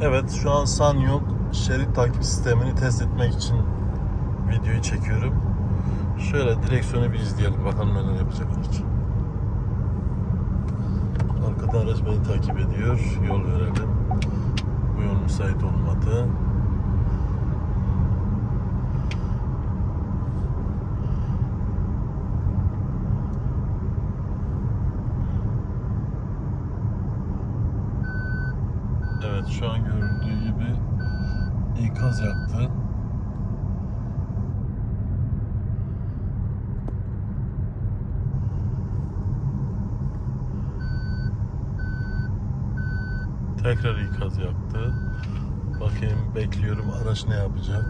Evet şu an san yok. Şerit takip sistemini test etmek için videoyu çekiyorum. Şöyle direksiyonu bir izleyelim bakalım neler yapacak araç. Arkada araç beni takip ediyor. Yol verelim. Bu yol müsait olmadı. Evet şu an görüldüğü gibi ikaz yaktı. Tekrar ikaz yaktı. Bakayım bekliyorum araç ne yapacak.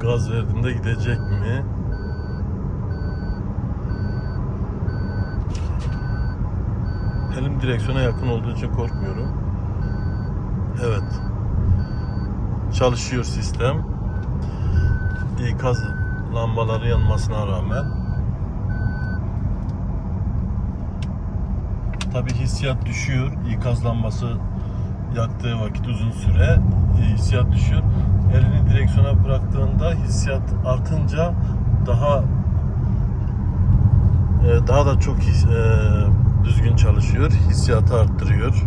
Gaz verdiğimde gidecek mi? Elim direksiyona yakın olduğu için korkmuyorum. Evet. Çalışıyor sistem. İkaz lambaları yanmasına rağmen. Tabi hissiyat düşüyor. İkaz lambası yaktığı vakit uzun süre e, hissiyat düşüyor. Elini direksiyona bıraktığında hissiyat artınca daha e, daha da çok e, düzgün çalışıyor. Hissiyatı arttırıyor.